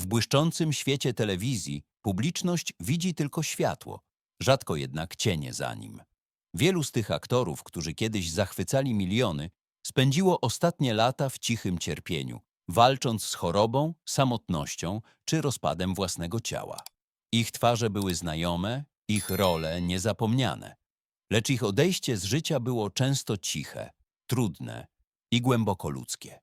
W błyszczącym świecie telewizji publiczność widzi tylko światło, rzadko jednak cienie za nim. Wielu z tych aktorów, którzy kiedyś zachwycali miliony, spędziło ostatnie lata w cichym cierpieniu, walcząc z chorobą, samotnością czy rozpadem własnego ciała. Ich twarze były znajome, ich role niezapomniane. Lecz ich odejście z życia było często ciche, trudne i głęboko ludzkie.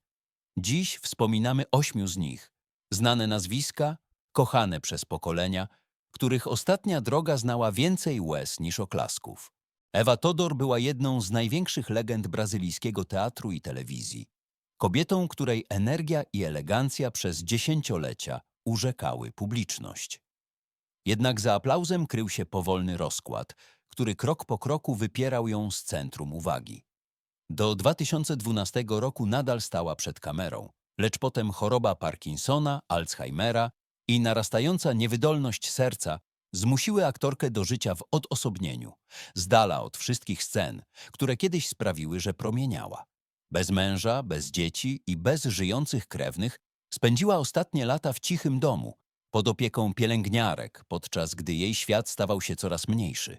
Dziś wspominamy ośmiu z nich, znane nazwiska, kochane przez pokolenia, których ostatnia droga znała więcej łez niż oklasków. Ewa Todor była jedną z największych legend brazylijskiego teatru i telewizji. Kobietą, której energia i elegancja przez dziesięciolecia urzekały publiczność. Jednak za aplauzem krył się powolny rozkład, który krok po kroku wypierał ją z centrum uwagi. Do 2012 roku nadal stała przed kamerą, lecz potem choroba Parkinsona, Alzheimera i narastająca niewydolność serca zmusiły aktorkę do życia w odosobnieniu, z dala od wszystkich scen, które kiedyś sprawiły, że promieniała. Bez męża, bez dzieci i bez żyjących krewnych spędziła ostatnie lata w cichym domu, pod opieką pielęgniarek, podczas gdy jej świat stawał się coraz mniejszy.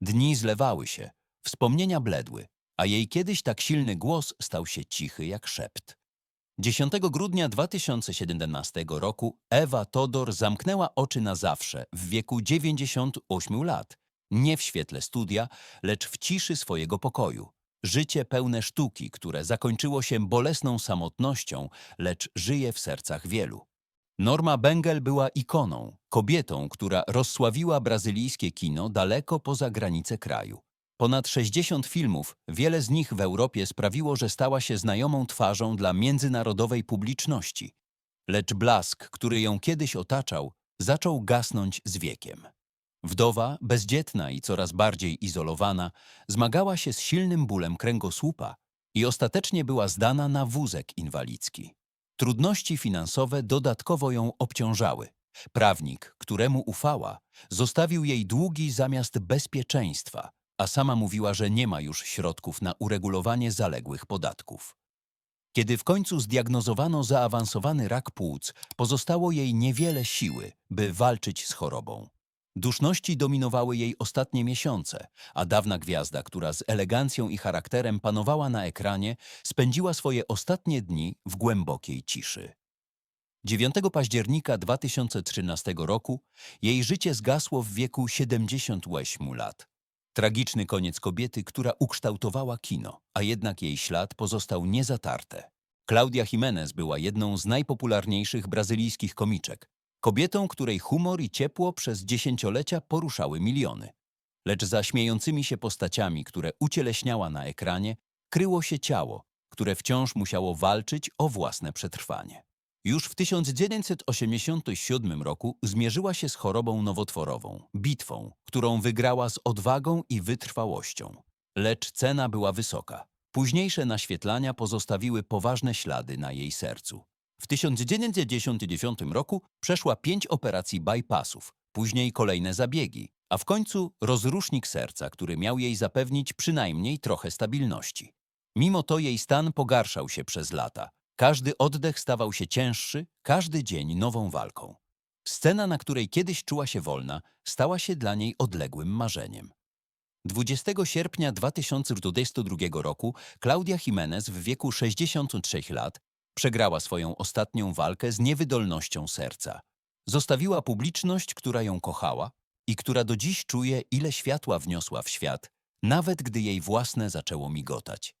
Dni zlewały się, wspomnienia bledły, a jej kiedyś tak silny głos stał się cichy jak szept. 10 grudnia 2017 roku Ewa Todor zamknęła oczy na zawsze w wieku 98 lat, nie w świetle studia, lecz w ciszy swojego pokoju. Życie pełne sztuki, które zakończyło się bolesną samotnością, lecz żyje w sercach wielu. Norma Bengel była ikoną, kobietą, która rozsławiła brazylijskie kino daleko poza granice kraju. Ponad 60 filmów, wiele z nich w Europie sprawiło, że stała się znajomą twarzą dla międzynarodowej publiczności. Lecz blask, który ją kiedyś otaczał, zaczął gasnąć z wiekiem. Wdowa, bezdzietna i coraz bardziej izolowana, zmagała się z silnym bólem kręgosłupa i ostatecznie była zdana na wózek inwalidzki. Trudności finansowe dodatkowo ją obciążały. Prawnik, któremu ufała, zostawił jej długi zamiast bezpieczeństwa, a sama mówiła, że nie ma już środków na uregulowanie zaległych podatków. Kiedy w końcu zdiagnozowano zaawansowany rak płuc, pozostało jej niewiele siły, by walczyć z chorobą. Duszności dominowały jej ostatnie miesiące, a dawna gwiazda, która z elegancją i charakterem panowała na ekranie, spędziła swoje ostatnie dni w głębokiej ciszy. 9 października 2013 roku jej życie zgasło w wieku 78 lat. Tragiczny koniec kobiety, która ukształtowała kino, a jednak jej ślad pozostał niezatarte. Claudia Jimenez była jedną z najpopularniejszych brazylijskich komiczek, kobietą, której humor i ciepło przez dziesięciolecia poruszały miliony. Lecz za śmiejącymi się postaciami, które ucieleśniała na ekranie, kryło się ciało, które wciąż musiało walczyć o własne przetrwanie. Już w 1987 roku zmierzyła się z chorobą nowotworową, bitwą, którą wygrała z odwagą i wytrwałością. Lecz cena była wysoka. Późniejsze naświetlania pozostawiły poważne ślady na jej sercu. W 1999 roku przeszła pięć operacji bypassów, później kolejne zabiegi, a w końcu rozrusznik serca, który miał jej zapewnić przynajmniej trochę stabilności. Mimo to jej stan pogarszał się przez lata. Każdy oddech stawał się cięższy, każdy dzień nową walką. Scena, na której kiedyś czuła się wolna, stała się dla niej odległym marzeniem. 20 sierpnia 2022 roku Claudia Jimenez w wieku 63 lat przegrała swoją ostatnią walkę z niewydolnością serca. Zostawiła publiczność, która ją kochała i która do dziś czuje, ile światła wniosła w świat, nawet gdy jej własne zaczęło migotać.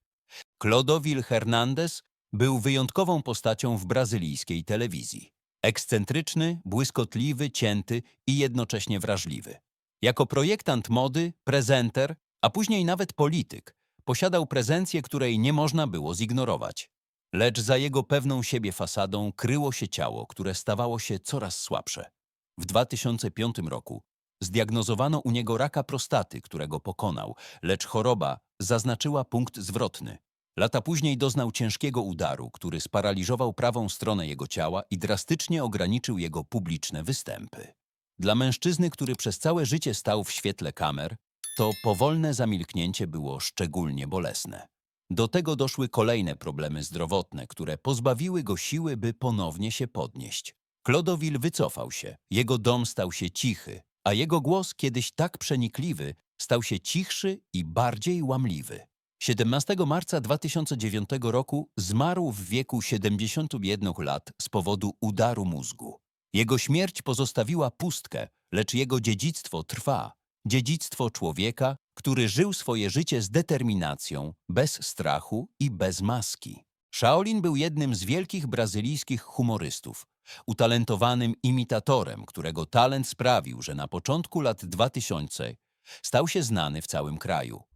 Clodovil Hernandez był wyjątkową postacią w brazylijskiej telewizji. Ekscentryczny, błyskotliwy, cięty i jednocześnie wrażliwy. Jako projektant mody, prezenter, a później nawet polityk, posiadał prezencję, której nie można było zignorować. Lecz za jego pewną siebie fasadą kryło się ciało, które stawało się coraz słabsze. W 2005 roku zdiagnozowano u niego raka prostaty, którego pokonał, lecz choroba zaznaczyła punkt zwrotny. Lata później doznał ciężkiego udaru, który sparaliżował prawą stronę jego ciała i drastycznie ograniczył jego publiczne występy. Dla mężczyzny, który przez całe życie stał w świetle kamer, to powolne zamilknięcie było szczególnie bolesne. Do tego doszły kolejne problemy zdrowotne, które pozbawiły go siły, by ponownie się podnieść. Clodoville wycofał się, jego dom stał się cichy, a jego głos, kiedyś tak przenikliwy, stał się cichszy i bardziej łamliwy. 17 marca 2009 roku zmarł w wieku 71 lat z powodu udaru mózgu. Jego śmierć pozostawiła pustkę, lecz jego dziedzictwo trwa. Dziedzictwo człowieka, który żył swoje życie z determinacją, bez strachu i bez maski. Shaolin był jednym z wielkich brazylijskich humorystów, utalentowanym imitatorem, którego talent sprawił, że na początku lat 2000 stał się znany w całym kraju.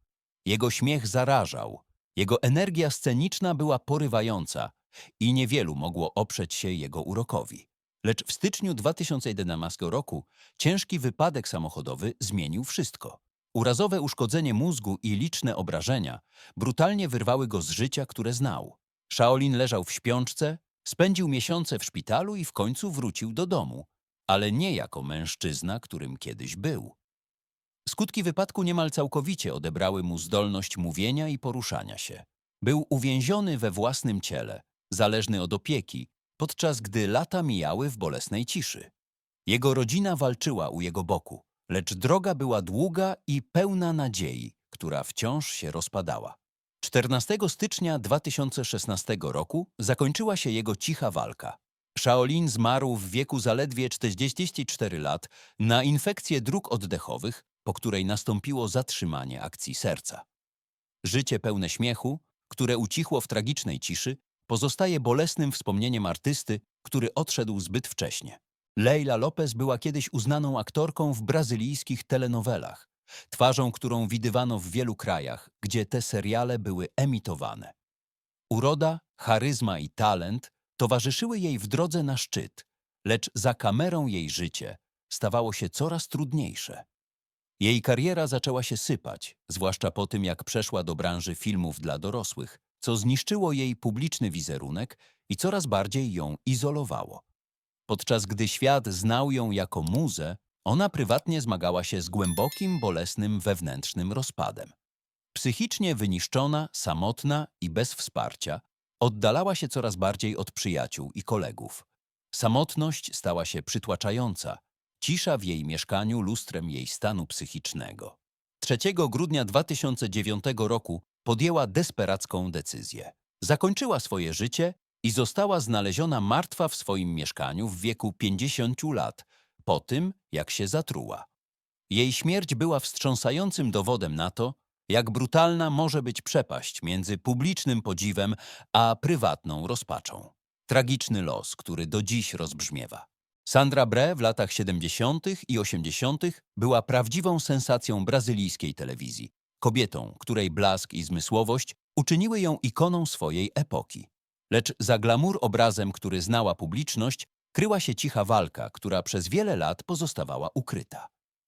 Jego śmiech zarażał, jego energia sceniczna była porywająca i niewielu mogło oprzeć się jego urokowi. Lecz w styczniu 2011 roku ciężki wypadek samochodowy zmienił wszystko. Urazowe uszkodzenie mózgu i liczne obrażenia brutalnie wyrwały go z życia, które znał. Shaolin leżał w śpiączce, spędził miesiące w szpitalu i w końcu wrócił do domu, ale nie jako mężczyzna, którym kiedyś był. Skutki wypadku niemal całkowicie odebrały mu zdolność mówienia i poruszania się. Był uwięziony we własnym ciele, zależny od opieki, podczas gdy lata mijały w bolesnej ciszy. Jego rodzina walczyła u jego boku, lecz droga była długa i pełna nadziei, która wciąż się rozpadała. 14 stycznia 2016 roku zakończyła się jego cicha walka. Shaolin zmarł w wieku zaledwie 44 lat na infekcję dróg oddechowych, po której nastąpiło zatrzymanie akcji serca. Życie pełne śmiechu, które ucichło w tragicznej ciszy, pozostaje bolesnym wspomnieniem artysty, który odszedł zbyt wcześnie. Leila Lopez była kiedyś uznaną aktorką w brazylijskich telenowelach, twarzą, którą widywano w wielu krajach, gdzie te seriale były emitowane. Uroda, charyzma i talent towarzyszyły jej w drodze na szczyt, lecz za kamerą jej życie stawało się coraz trudniejsze. Jej kariera zaczęła się sypać, zwłaszcza po tym, jak przeszła do branży filmów dla dorosłych, co zniszczyło jej publiczny wizerunek i coraz bardziej ją izolowało. Podczas gdy świat znał ją jako muzę, ona prywatnie zmagała się z głębokim, bolesnym wewnętrznym rozpadem. Psychicznie wyniszczona, samotna i bez wsparcia, oddalała się coraz bardziej od przyjaciół i kolegów. Samotność stała się przytłaczająca, cisza w jej mieszkaniu lustrem jej stanu psychicznego. 3 grudnia 2009 roku podjęła desperacką decyzję. Zakończyła swoje życie i została znaleziona martwa w swoim mieszkaniu w wieku 50 lat, po tym, jak się zatruła. Jej śmierć była wstrząsającym dowodem na to, jak brutalna może być przepaść między publicznym podziwem a prywatną rozpaczą. Tragiczny los, który do dziś rozbrzmiewa. Sandra Bre w latach 70. i 80. była prawdziwą sensacją brazylijskiej telewizji. Kobietą, której blask i zmysłowość uczyniły ją ikoną swojej epoki. Lecz za glamour obrazem, który znała publiczność, kryła się cicha walka, która przez wiele lat pozostawała ukryta.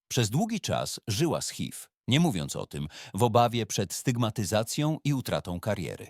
Przez długi czas żyła z HIV, nie mówiąc o tym, w obawie przed stygmatyzacją i utratą kariery.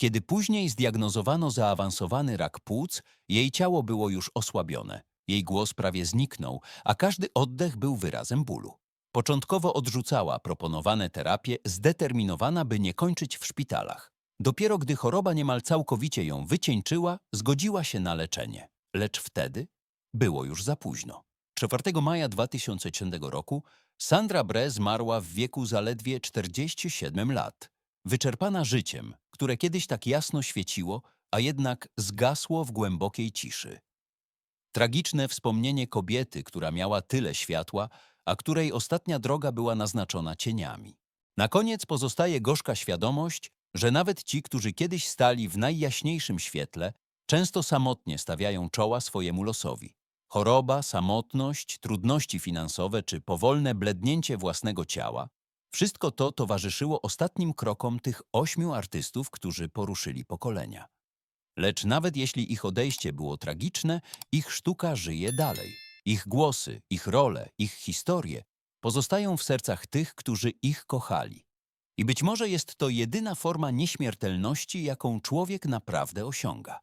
Kiedy później zdiagnozowano zaawansowany rak płuc, jej ciało było już osłabione. Jej głos prawie zniknął, a każdy oddech był wyrazem bólu. Początkowo odrzucała proponowane terapie, zdeterminowana, by nie kończyć w szpitalach. Dopiero gdy choroba niemal całkowicie ją wycieńczyła, zgodziła się na leczenie. Lecz wtedy było już za późno. 4 maja 2003 roku Sandra Bre zmarła w wieku zaledwie 47 lat. Wyczerpana życiem, które kiedyś tak jasno świeciło, a jednak zgasło w głębokiej ciszy. Tragiczne wspomnienie kobiety, która miała tyle światła, a której ostatnia droga była naznaczona cieniami. Na koniec pozostaje gorzka świadomość, że nawet ci, którzy kiedyś stali w najjaśniejszym świetle, często samotnie stawiają czoła swojemu losowi. Choroba, samotność, trudności finansowe czy powolne blednięcie własnego ciała wszystko to towarzyszyło ostatnim krokom tych ośmiu artystów, którzy poruszyli pokolenia. Lecz nawet jeśli ich odejście było tragiczne, ich sztuka żyje dalej. Ich głosy, ich role, ich historie pozostają w sercach tych, którzy ich kochali. I być może jest to jedyna forma nieśmiertelności, jaką człowiek naprawdę osiąga.